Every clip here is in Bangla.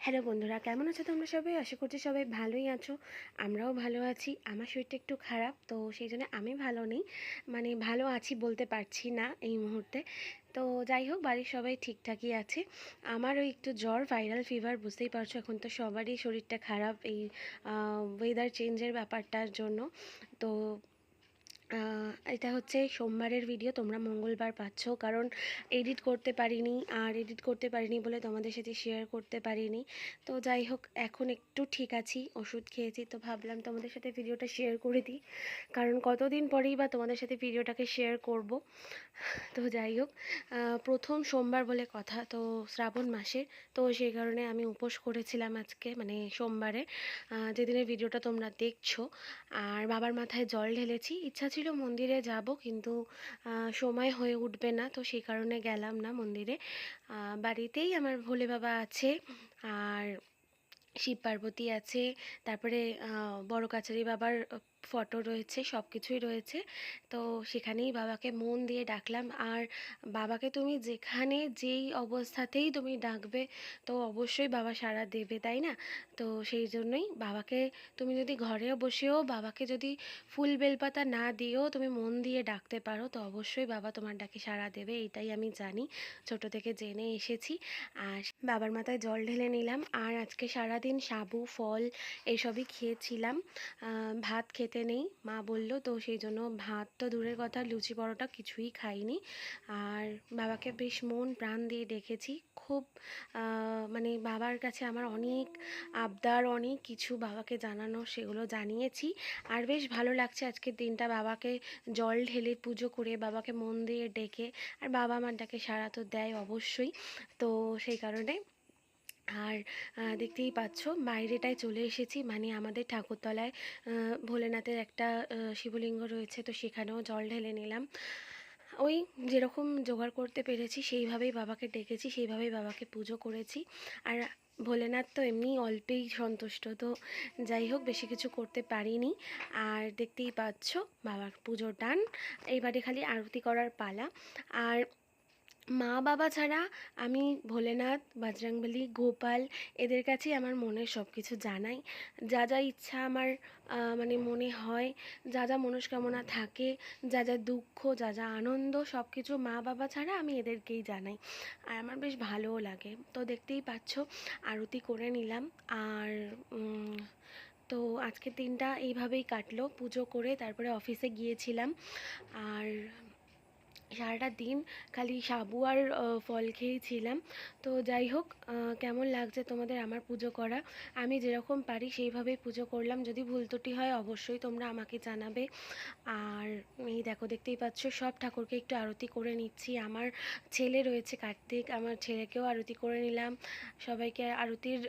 হ্যালো বন্ধুরা, কেমন আছো তোমরা সবাই? আশা করছি সবাই ভালোই আছো। আমরাও ভালো আছি। আমার শরীরটা একটু খারাপ, তো সেই জন্য আমি ভালো নেই। মানে ভালো আছি বলতে পারছি না এই মুহূর্তে। তো যাই হোক, বাড়ির সবাই ঠিকঠাকই আছে। আমার ওই একটু জ্বর ভাইরাল ফিভার বুঝতেই পারছ, এখন তো সবারই শরীরটা খারাপ এই ওয়েদার চেঞ্জের ব্যাপারটার জন্য। তো এটা হচ্ছে সোমবারের ভিডিও তোমরা মঙ্গলবার পাচ্ছ। কারণ এডিট করতে পারিনি, আর এডিট করতে পারিনি বলে তোমাদের সাথে শেয়ার করতে পারিনি। তো যাই হোক, এখন একটু ঠিক আছি, ওষুধ খেয়েছি, তো ভাবলাম তোমাদের সাথে ভিডিওটা শেয়ার করে দিই। কারণ কতদিন পরেই বা তোমাদের সাথে ভিডিওটাকে শেয়ার করব। তো যাই হোক প্রথম সোমবার বলে কথা, তো শ্রাবণ মাসে তো সেই কারণে আমি উপোস করেছিলাম আজকে মানে সোমবারে। যেদিনের ভিডিওটা তোমরা দেখছ, আর বাবার মাথায় জল ঢেলেছি, ইচ্ছা ছিল মন্দিরে যাব, কিন্তু সময় হয়ে উঠবে না, তো সেই কারণে গেলাম না মন্দিরে। বাড়িতেই আমার ভোলে বাবা আছে, আর শিব পার্বতী আছে, তারপরে বড় কাছারি বাবার ফটো রয়েছে সব কিছুই রয়েছে। তো সেখানেই বাবাকে মন দিয়ে ডাকলাম। আর বাবাকে তুমি যেখানে যেই অবস্থাতেই তুমি ডাকবে, তো অবশ্যই বাবা সাড়া দেবে, তাই না? তো সেই জন্যই বাবাকে তুমি যদি ঘরেও বসেও বাবাকে যদি ফুল বেলপাতা না দিয়েও তুমি মন দিয়ে ডাকতে পারো, তো অবশ্যই বাবা তোমার ডাকে সাড়া দেবে এটাই আমি জানি। ছোট থেকে জেনে এসেছি। আর বাবার মাথায় জল ঢেলে নিলাম। আর আজকে সারাদিন সাবু, ফল, এসবই খেয়েছিলাম। ভাত খেতে নেই। মা বলল, তো সেই জন্য ভাত তো দূরের কথা, লুচি পরোটা কিছুই খাইনি। আর বাবাকে বেশ মন প্রাণ দিয়ে ডেকেছি খুব মানে বাবার কাছে আমার অনেক আবদার, অনেক কিছু বাবাকে জানানো, সেগুলো জানিয়েছি। আর বেশ ভালো লাগছে আজকের দিনটা। বাবাকে জল ঢেলে পুজো করে, বাবাকে মন দিয়ে ডেকে, আর বাবা আমার ডাকে সাড়া তো দেয় অবশ্যই। তো সেই কারণে আর দেখতেই পাচ্ছ বাইরেটায় চলে এসেছি। মানে আমাদের ঠাকুরতলায় ভোলেনাথের একটা শিবলিঙ্গ রয়েছে। তো সেখানেও জল ঢেলে নিলাম। ওই যেরকম জোগাড় করতে পেরেছি, সেইভাবেই বাবাকে ডেকেছি, সেইভাবেই বাবাকে পুজো করেছি। আর ভোলেনাথ তো এমনি অল্পেই সন্তুষ্ট। তো যাই হোক, বেশি কিছু করতে পারিনি। আর দেখতেই পাচ্ছ, বাবার পুজোর ডান। এইবারে খালি আরতি করার পালা। আর মা বাবা ছাড়া আমি ভোলেনাথ, বজরংবলী, গোপাল এদের কাছেই আমার মনের সব কিছু জানাই। যা যা ইচ্ছা আমার মানে মনে হয়, যা যা মনস্কামনা থাকে, যা যা দুঃখ, যা যা আনন্দ সব কিছু মা বাবা ছাড়া আমি এদেরকেই জানাই। আর আমার বেশ ভালোও লাগে। তো দেখতেই পাচ্ছ, আরতি করে নিলাম। আর তো আজকের দিনটা এইভাবেই কাটলো। পুজো করে তারপরে অফিসে গিয়েছিলাম। আর সারাটা দিন খালি সাবু আর ফল খেয়েছিলাম তো যাই হোক কেমন লাগছে তোমাদের আমার পুজো করা? আমি যেরকম পারি সেইভাবেই পুজো করলাম। যদি ভুল ত্রুটি হয় অবশ্যই তোমরা আমাকে জানাবে। আর এই দেখো, দেখতেই পাচ্ছ, সব ঠাকুরকে একটু আরতি করে নিচ্ছি। আমার ছেলে রয়েছে কার্তিক, আমার ছেলেকেও আরতি করে নিলাম। সবাইকে আরতির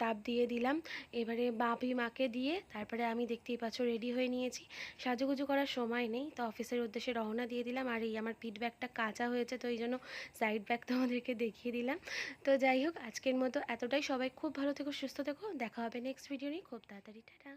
তাপ দিয়ে দিলাম। এবারে বাপি মাকে দিয়ে তারপরে আমি দেখতেই পাচ্ছ রেডি হয়ে নিয়েছি। সাজুগুজু করার সময় নেই, তো অফিসের উদ্দেশ্যে রওনা দিয়ে দিলাম। আর এই আমার পিঠ ব্যাগটা কাঁচা হয়েছে, তো এই জন্য সাইড ব্যাগ তোমাদেরকে দেখিয়ে দিলাম। তো যাই হোক, আজকের মতো এতটাই। সবাই খুব ভালো থেকো, সুস্থ থেকো। দেখা হবে নেক্সট ভিডিও নিয়ে। খুব তাড়াতাড়ি, টাটা।